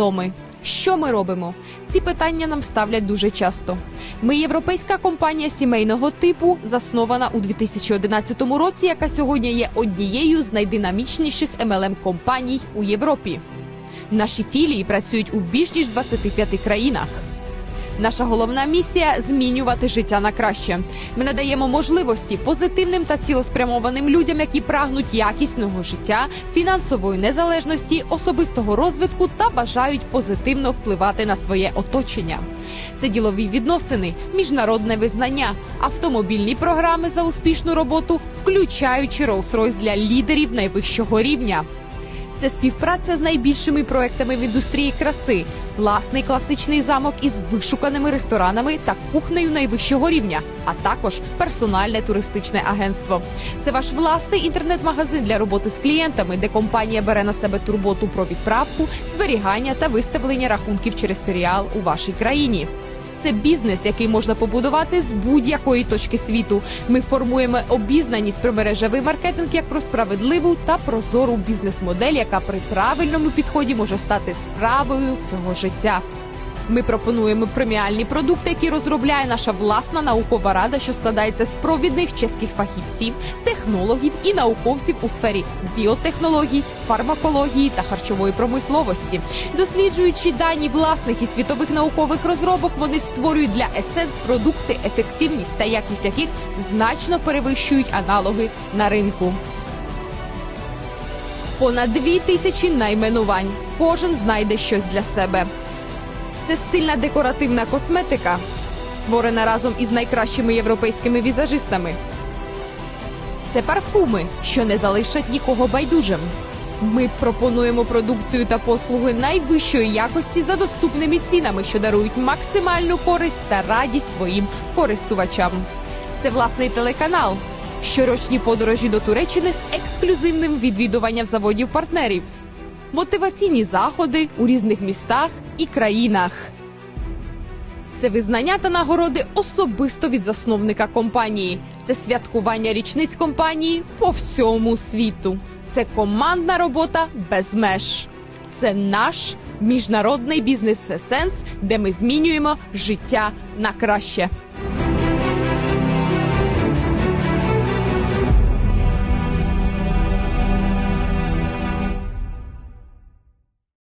хто ми? Що ми робимо? Ці питання нам ставлять дуже часто. Ми європейська компанія сімейного типу, заснована у 2011 році, яка сьогодні є однією з найдинамічніших MLM компаній у Європі. Наші філії працюють у більш ніж 25 країнах. Наша головна місія змінювати життя на краще. Ми надаємо можливості позитивним та цілеспрямованим людям, які прагнуть якісного життя, фінансової незалежності, особистого розвитку та бажають позитивно впливати на своє оточення. Це ділові відносини, міжнародне визнання, автомобільні програми за успішну роботу, включаючи Rolls-Royce для лідерів найвищого рівня. Це співпраця з найбільшими проектами в індустрії краси, власний класичний замок із вишуканими ресторанами та кухнею найвищого рівня, а також персональне туристичне агентство. Це ваш власний інтернет-магазин для роботи з клієнтами, де компанія бере на себе турботу про відправку, зберігання та виставлення рахунків через філіал у вашій країні. Це бізнес, який можна побудувати з будь-якої точки світу. Ми формуємо обізнаність про мережевий маркетинг як про справедливу та прозору бізнес-модель, яка при правильному підході може стати справою всього життя. Ми пропонуємо преміальні продукти, які розробляє наша власна наукова рада, що складається з провідних чеських фахівців, технологів і науковців у сфері біотехнологій, фармакології та харчової промисловості. Досліджуючи дані власних і світових наукових розробок, вони створюють для есенс продукти, ефективність та якість яких значно перевищують аналоги на ринку. Понад дві тисячі найменувань. Кожен знайде щось для себе. Це стильна декоративна косметика, створена разом із найкращими європейськими візажистами. Це парфуми, що не залишать нікого байдужим. Ми пропонуємо продукцію та послуги найвищої якості за доступними цінами, що дарують максимальну користь та радість своїм користувачам. Це власний телеканал. Щорочні подорожі до Туреччини з ексклюзивним відвідуванням заводів партнерів, мотиваційні заходи у різних містах і країнах. Це визнання та нагороди особисто від засновника компанії. Це святкування річниць компанії по всьому світу. Це командна робота без меж. Це наш міжнародний бізнес сенс, де ми змінюємо життя на краще.